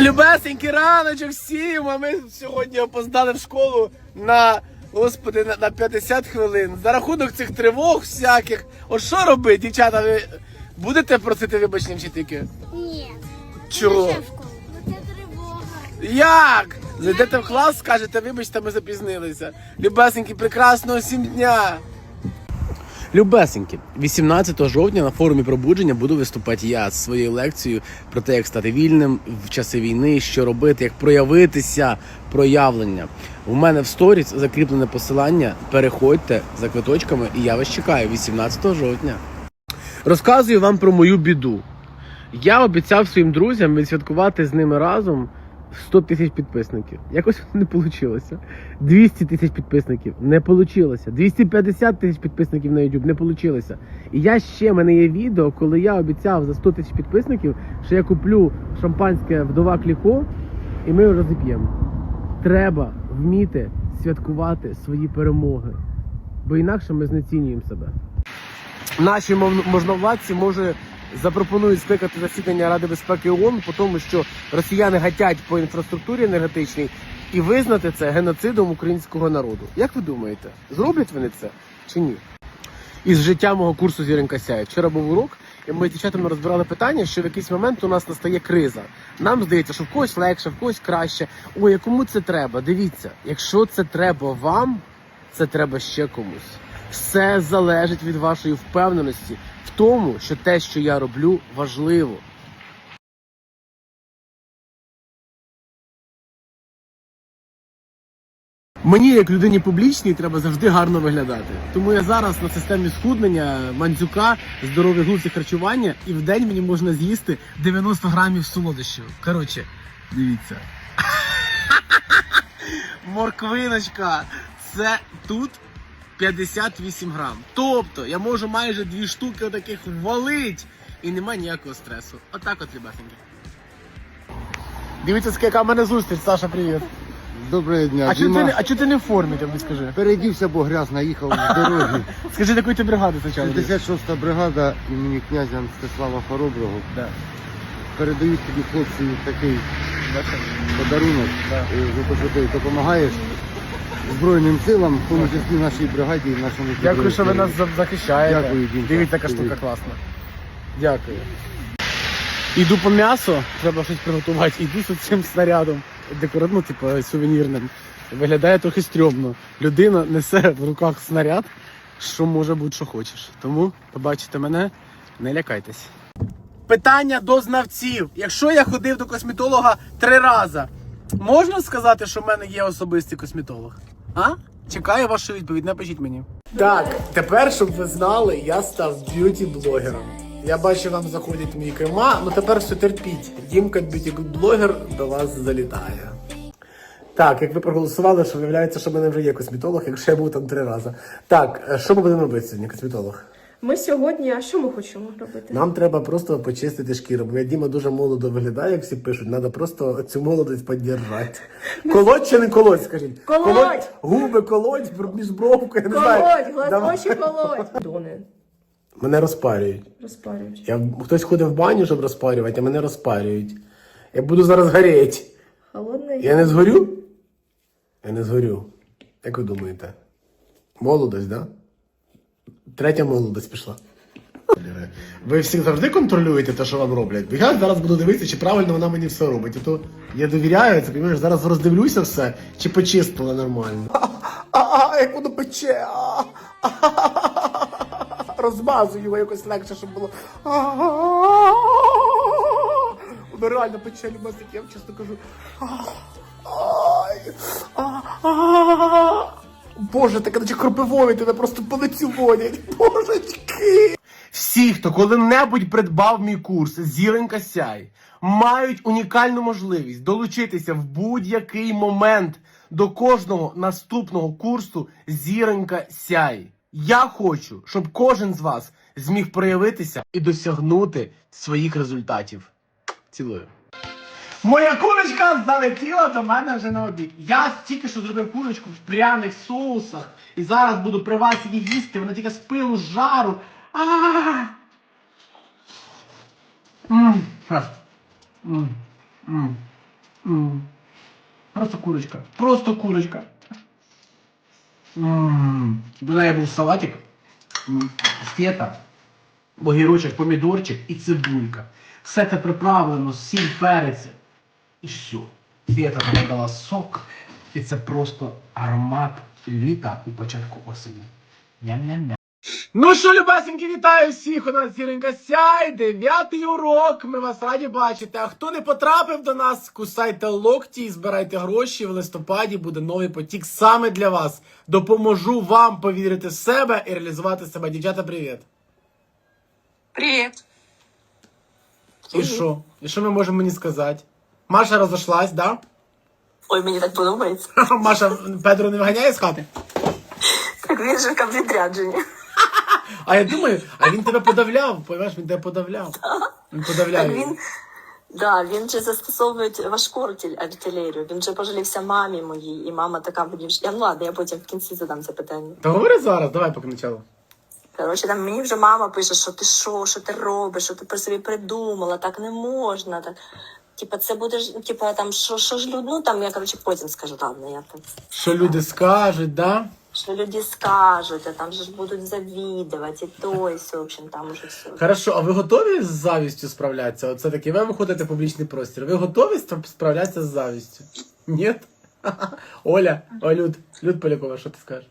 Любесенький раночок всім, а ми сьогодні опоздали в школу на, господи, на, на 50 хвилин. За рахунок цих тривог всяких. От що робити, дівчата, ви будете просити вибачення вчительки? Ні. Чого? Це тривога. Як? Зайдете в клас, скажете, вибачте, ми запізнилися. Любесенькі, прекрасного всім дня. Любесенькі, 18 жовтня на форумі пробудження буду виступати я з своєю лекцією про те, як стати вільним в часи війни, що робити, як проявитися, проявлення. У мене в сторіс закріплене посилання. Переходьте за квиточками, і я вас чекаю 18 жовтня. Розказую вам про мою біду. Я обіцяв своїм друзям відсвяткувати з ними разом 100 тисяч підписників. Якось не вийшло. 200 тисяч підписників не вийшло. 250 тисяч підписників на YouTube не вийшло. І я ще в мене є відео, коли я обіцяв за 100 тисяч підписників, що я куплю шампанське вдова кліко, і ми його розіп'ємо. Треба вміти святкувати свої перемоги, бо інакше ми знецінюємо себе наші можновладці може запропонують скликати засідання Ради безпеки ООН по тому, що росіяни гатять по інфраструктурі енергетичній і визнати це геноцидом українського народу. Як ви думаєте, зроблять вони це чи ні? Із життя мого курсу Зіренька сяє. Вчора був урок, і ми з дівчатами розбирали питання, що в якийсь момент у нас настає криза. Нам здається, що в когось легше, в когось краще. Ой, а кому це треба? Дивіться, якщо це треба вам, це треба ще комусь. Все залежить від вашої впевненості тому, що те, що я роблю, важливо. Мені, як людині публічній, треба завжди гарно виглядати. Тому я зараз на системі схуднення, мандзюка, здоровий глузд харчування, і в день мені можна з'їсти 90 грамів солодощів. Коротше, дивіться. Морквиночка. Це тут 58 грам. Тобто я можу майже дві штуки отаких валить і немає ніякого стресу. Отак от, любесеньки. Дивіться, яка в мене зустріч, Саша, привіт. Доброго дня. А чого ти, не- а чого ти не в формі, мені скажи? Передівся, бо грязно їхав з дороги. Скажи, якої ти бригади спочатку? 56-та бригада імені князя Мстислава Хороброго. Да. Передають тобі хлопці такий подарунок Да. е, за те, що ти допомагаєш Збройним силам, в тому числі нашій бригаді і нашому Дякую, що ви нас за- захищаєте. Дякую, Дімка. Дивіться, яка штука класна. Дякую. Іду по м'ясо, треба щось приготувати. Іду з цим снарядом, декора- ну, типу, сувенірним. Виглядає трохи стрьомно. Людина несе в руках снаряд, що може бути, що хочеш. Тому побачите мене, не лякайтесь. Питання до знавців. Якщо я ходив до косметолога три рази, можна сказати, що в мене є особистий косметолог? А? Чекаю вашу відповідь, напишіть мені. Так, тепер, щоб ви знали, я став б'юті-блогером. Я бачу, вам заходять мої крема, ну тепер все терпіть. Дімка б'юті-блогер до вас залітає. Так, як ви проголосували, що виявляється, що в мене вже є косметолог, якщо я був там три рази. Так, е, що ми будемо робити сьогодні, косметолог? Ми сьогодні, а що ми хочемо робити? Нам треба просто почистити шкіру, бо я Діма дуже молодо виглядає, як всі пишуть. Треба просто цю молодість підтримати. Колоть чи не колоть, скажіть? Колоть! губи колоть, бр- між бровкою, я не знаю. Колоть, Давай. глазочі колоть. Дони Мене розпарюють. розпарюють. Я, хтось ходить в баню, щоб розпарювати, а мене розпарюють. Я буду зараз горіти. Холодний. Я не згорю? Я не згорю. Як ви думаєте? Молодость, да? Третя молодость пішла. Ви всі завжди контролюєте те, що вам роблять. Я зараз буду дивитися, чи правильно вона мені все робить. І то я довіряю, це, розумієш, зараз роздивлюся все, чи почистила нормально. А, як воно пече. Розмазую його якось легше, щоб було. Воно реально пече любасик, я вам чесно кажу. Ай. Боже, таке наче кропивою тебе просто по лицю водять. Божечки. Всі, хто коли-небудь придбав мій курс Зіленька Сяй, мають унікальну можливість долучитися в будь-який момент до кожного наступного курсу Зіронька Сяй. Я хочу, щоб кожен з вас зміг проявитися і досягнути своїх результатів. Цілую. Моя курочка залетіла до мене вже на обід. Я тільки що зробив курочку в пряних соусах. І зараз буду при вас її їсти. Вона тільки з пилу, з жару. Просто курочка. Просто курочка. До неї був салатик. Фета, огірочок, помідорчик і цибулька. Все це приправлено, сіль, перець. І все. Фета там дала сок. І це просто аромат літа у початку осені. Ням-ням-ням. Ну що, любесеньки, вітаю всіх! У нас зіронька сяй, дев'ятий урок. Ми вас раді бачити. А хто не потрапив до нас, кусайте локті і збирайте гроші. В листопаді буде новий потік саме для вас. Допоможу вам повірити в себе і реалізувати себе. Дівчата, привіт. Привет. І що? І що ми можемо мені сказати? Маша розійшлась, да? Ой, мені так подобається. Маша Педро не виганяє з хати. Так він же в відрядженні. А я думаю, а він тебе подавляв, поймеш, він тебе подавляв. Він подавляє. Так він, да, він же застосовує важку артилерію. Він же пожалівся мамі моїй, і мама така мені вже. Я, ну ладно, я потім в кінці задам це питання. Та говори зараз, давай поки начало. Коротше, там мені вже мама пише, що ти що, що ти робиш, що ти про собі придумала, так не можна. Так. Типа, це буде ж, типа, там, що, що ж люд, ну там я, коротше, потім скажу, ладно, я там. Що люди скажуть, да? Що люди скажуть, а там же ж будуть завідувати, і то, і все, в общем, там уже все. Хорошо, а ви готові з завістю справлятися? Оце таке, ви виходите в публічний простір. Ви готові сп- справлятися з завістю? Ні? Оля, о, Люд, Люд Полякова, що ти скажеш?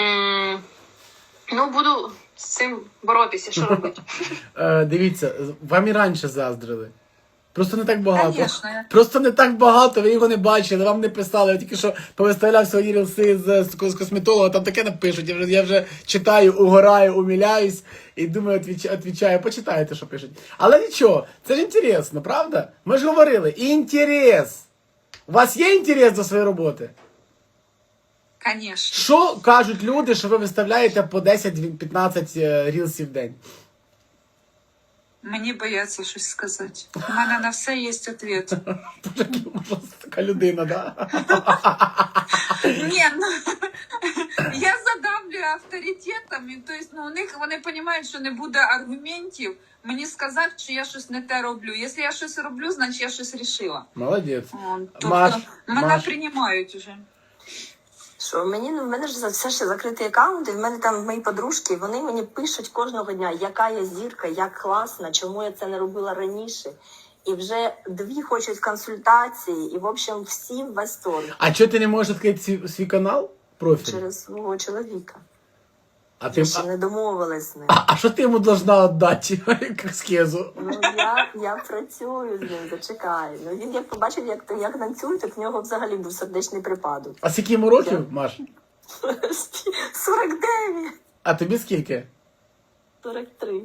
М, Ну, буду з цим боротися, що робити. Е, дивіться, вам і раніше заздрили. Просто не так багато. Конечно. Просто не так багато, ви його не бачили, вам не писали. Я тільки що повиставляв свої рілси з, з косметолога, там таке напишуть. Я вже, я вже читаю, угораю, умиляюсь і думаю, отвічаю, почитайте, що пишуть. Але нічого, це ж інтересно, правда? Ми ж говорили, інтерес. У вас є інтерес до своєї роботи? Конечно. Що кажуть люди, що ви виставляєте по 10-15 е, рілсів в день? Мені бояться щось сказати. У мене на все є відповідь. Така людина, да? Ні, ну я задавлю авторитетами. Тобто, ну у них вони розуміють, що не буде аргументів. Мені сказати, що я щось не те роблю. Якщо я щось роблю, значить я щось рішила. Молодець. О, Тобто Маш, мене Маш. приймають вже. Що мені ну в мене ж все ще закритий аккаунт, і в мене там мої подружки, вони мені пишуть кожного дня, яка я зірка, як класна, чому я це не робила раніше. І вже дві хочуть консультації, і в общем всі в восторг А чого ти не можеш відкрити свій канал? Профіль? через свого чоловіка. А ти ще не домовилась з ним. а що ти йому должна віддати? Скезу? Ну я, я працюю з ним, зачекай. Ну він як побачив, як як танцюють, так в нього взагалі був сердечний припадок. А скільки йому років, Маш? 49, А тобі скільки? 43.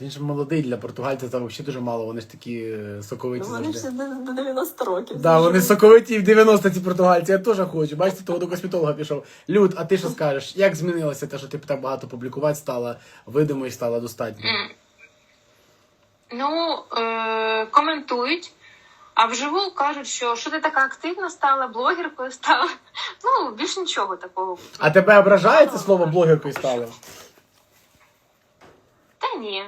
Він ж молодий для португальців, там взагалі дуже мало, вони ж такі е, соковиті Ну вони завжди. ще до до 90 років. Да, вони соковиті і в 90 ці португальці, я теж хочу. Бачите, того до косметолога пішов. Люд, а ти що скажеш? Як змінилося те, що ти так багато публікувати стала, видимої стала достатньо? Ну, е, коментують. А вживу кажуть, що що ти така активна стала, блогеркою стала. Ну, більш нічого такого. А тебе ображає це слово блогеркою стало? Та ні.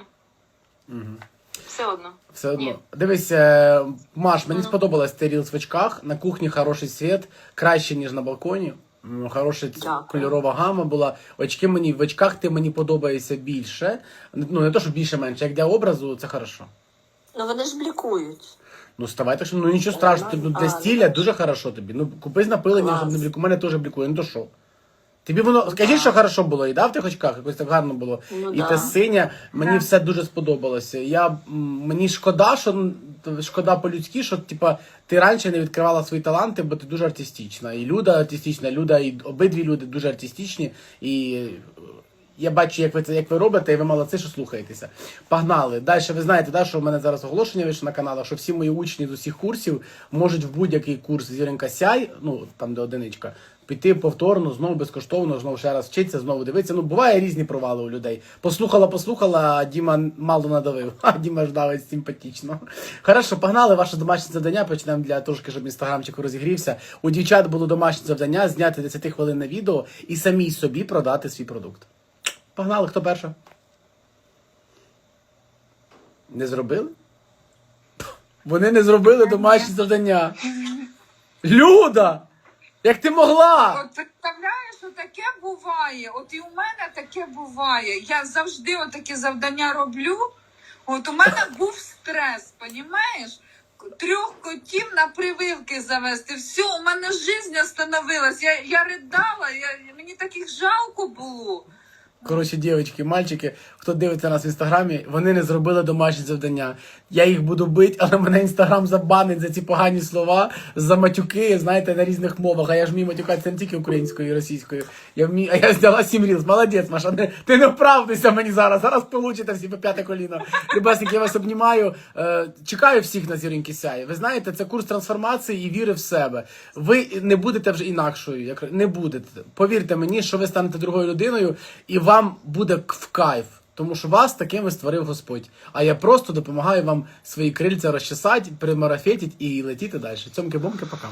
Все одно. Все одно. Ні. Дивись, е, Маш, мені сподобалось ти рілс в очках. На кухні хороший світ, краще, ніж на балконі. Хороша Дякую. кольорова гама була. Очки мені в очках ти мені подобаєшся більше. Ну, не то, що більше менше, як для образу, це хорошо. Ну вони ж блікують. Ну, ставай так, що ну нічого страшного. Ну, для А, стиля дуже хорошо тобі. Ну, купи з напилення, щоб не Клас. бліку. У мене теж блікує, ну то що? Тобі воно, скажіть, що хорошо було, і да, в тихочках, якось так гарно було. Ну, і да. те синя, мені все дуже сподобалося. Я, мені шкода, що шкода по-людськи, що типа, ти раніше не відкривала свої таланти, бо ти дуже артистична. І Люда артистична, Люда, і обидві люди дуже артистичні. І я бачу, як ви це як ви робите, і ви молодці, що слухаєтеся. Погнали. Далі ви знаєте, да, що в мене зараз оголошення вийшло на каналах, що всі мої учні з усіх курсів можуть в будь-який курс Зіренка Сяй, ну там де одиничка, піти повторно, знову безкоштовно, знову ще раз вчитися, знову дивитися. Ну, буває різні провали у людей. Послухала, послухала, а Діма мало надавив. А Діма ж давить симпатично. Хорошо, погнали ваше домашнє завдання. Почнемо для трошки, щоб інстаграмчик розігрівся. У дівчат було домашнє завдання зняти 10 хвилин на відео і самій собі продати свій продукт. Погнали, хто перша? Не зробили? Вони не зробили домашні завдання. Люда! Як ти могла? От представляєш, що таке буває. От і у мене таке буває. Я завжди отакі завдання роблю. От у мене був стрес, понімаєш? Трьох котів на прививки завести. Все, у мене життя остановилась. Я, я ридала, я, мені таких жалко було. Коротше, дівчатки, мальчики, хто дивиться нас в інстаграмі, вони не зробили домашні завдання. Я їх буду бити, але мене інстаграм забанить за ці погані слова, за матюки, знаєте, на різних мовах. А я ж вмію матюкатися не тільки українською і російською. Я вмію, а я зняла сім рілз. Молодець, Маша. Не, ти не вправдуйся мені зараз. Зараз получите всі по п'яте коліно. Любесник, я вас обнімаю. Е, чекаю всіх на зіреньки сяє. Ви знаєте, це курс трансформації і віри в себе. Ви не будете вже інакшою, як не будете. Повірте мені, що ви станете другою людиною, і вам буде в кайф. Тому що вас такими створив Господь. А я просто допомагаю вам свої крильця розчесати, примарафетити і летіти далі. Цьомки-бомки, пока.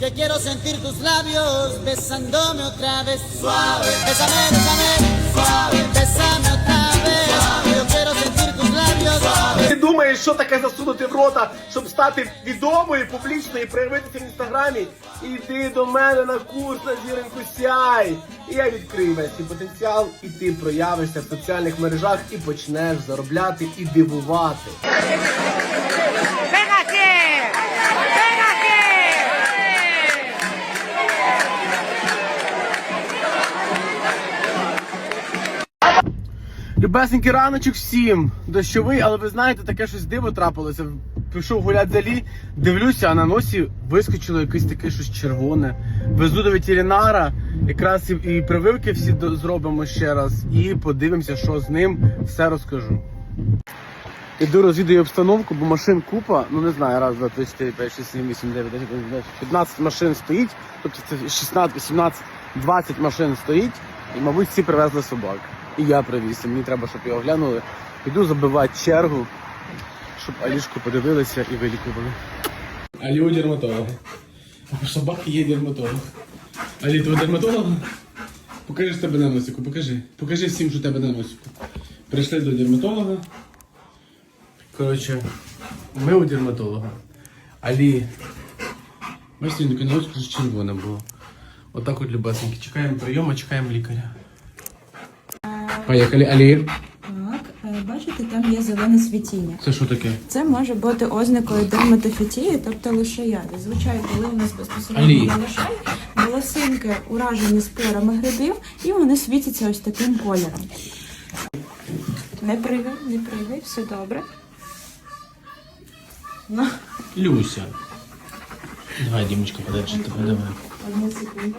Que quiero sentir tus labios besándome otra vez suave. Bésame, bésame, suave. Bésame otra vez. Yo quiero sentir tus labios suave. Ти думаєш, що таке засунути в рота, щоб стати відомою, публічною проявитися в інстаграмі? Іди до мене на курс на зіринку сяй. І я відкрию весь цей потенціал, і ти проявишся в соціальних мережах і почнеш заробляти і дивувати. Любесенький раночок всім. Дощовий, але ви знаєте, таке щось диво трапилося. Пішов гуляти залі, дивлюся, а на носі вискочило якесь таке щось червоне. Везу до ветеринара, якраз і, прививки всі зробимо ще раз, і подивимося, що з ним, все розкажу. Іду розвідую обстановку, бо машин купа, ну не знаю, раз, два, три, чотири, п'ять, шість, сім, вісім, дев'ять, десять, одинадцять, дванадцять, 15 машин стоїть, тобто це 16, 18, 20 машин стоїть, і, мабуть, всі привезли собак. І я привіз, мені треба, щоб його глянули. Піду забивати чергу, щоб Алішку подивилися і вилікували. Алі у дерматолога. У собаки є дерматолог. Алі, твого дерматолога? Покажи ж тебе на носику, покажи. Покажи всім, що у тебе на носику. Прийшли до дерматолога. Коротше, ми у дерматолога. Алі. Бачите, на носику ж червоне було. Отак от любесеньки. Чекаємо прийому, чекаємо лікаря. Поїхали, Алі. Так, е, бачите, там є зелене світіння. Це що таке? Це може бути ознакою дерматофітії, тобто лишаяти. Звичайно, коли у нас безпосередньо Алі. є лишай, волосинки уражені спорами грибів, і вони світяться ось таким кольором. Не пригай, не пригай, все добре. Ну, Люся. Давай, Дімочка, подальше тебе, давай. одну секунду.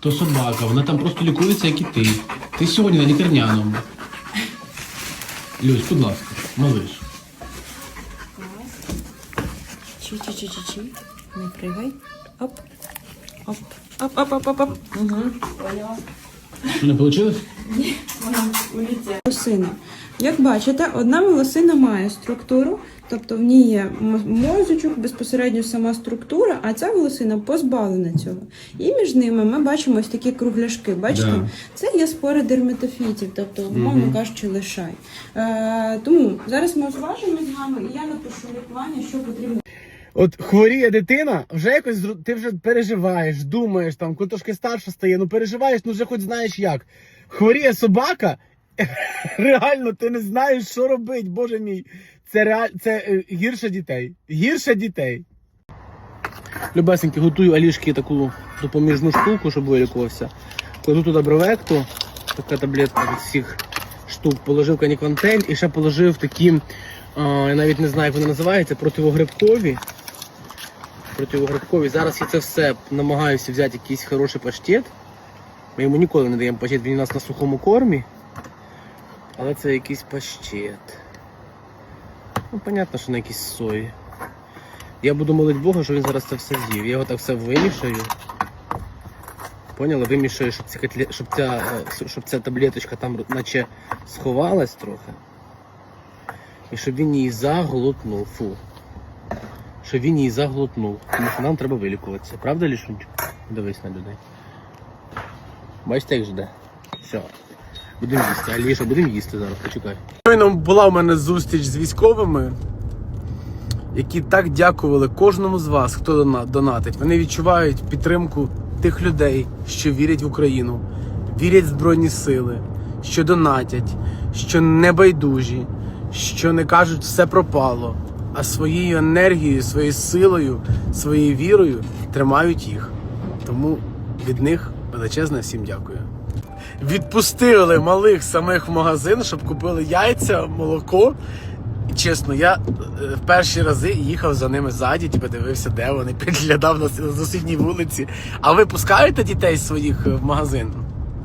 То собака, вона там просто лікується, як і ти. Ти сьогодні на лікарняному. Люсь, будь ласка, малиш. Чи-чи-чи-чи-чи. Не пригай. Оп. Оп. Оп, оп, оп, оп, оп. Угу. Поняла. Що не вийшло? Волосина. Як бачите, одна волосина має структуру, тобто в ній є мозочок, безпосередньо сама структура, а ця волосина позбавлена цього. І між ними ми бачимо ось такі кругляшки. Бачите, Да. це є спори дерматофітів, тобто, умовно кажучи, лишай. Е, тому зараз ми зважимо з вами, і я напишу лікування, що потрібно. От хворіє дитина, вже якось ти вже переживаєш, думаєш, там, коли трошки старша стає, ну переживаєш, ну вже хоч знаєш як. Хворіє собака, реально ти не знаєш, що робити, боже мій. Це реаль... це е, гірше дітей. Гірше дітей. Любесеньки, готую Алішки таку допоміжну штуку, щоб вилікувався. Кладу туди бровекту, така таблетка від всіх штук. Положив каніквантель і ще положив такі, я навіть не знаю, як вони називаються, противогрибкові. Противогрибкові. Зараз я це все намагаюся взяти якийсь хороший паштет. Ми йому ніколи не даємо паштет, він у нас на сухому кормі. Але це якийсь паштет. Ну, понятно, що на якійсь сої. Я буду молити Бога, що він зараз це все з'їв. Я його так все вимішаю. Поняли? Вимішаю, щоб, ці котле... щоб, ця, е, щоб ця таблеточка там наче сховалась трохи. І щоб він її заглотнув. Фу. Щоб він її заглотнув. Тому що нам треба вилікуватися. Правда, Лішунчик? Дивись на людей. Бачите, як жде? Все. Будемо їсти. Аліша, будемо їсти зараз, почекай. Щойно була у мене зустріч з військовими, які так дякували кожному з вас, хто дона- донатить. Вони відчувають підтримку тих людей, що вірять в Україну, вірять в Збройні Сили, що донатять, що не байдужі, що не кажуть все пропало, а своєю енергією, своєю силою, своєю вірою тримають їх. Тому від них величезне всім дякую. Відпустили малих самих в магазин, щоб купили яйця, молоко. Чесно, я е, в перші рази їхав за ними ззаді, типу дивився, де вони, підглядав на сусідній вулиці. А ви пускаєте дітей своїх е, в магазин?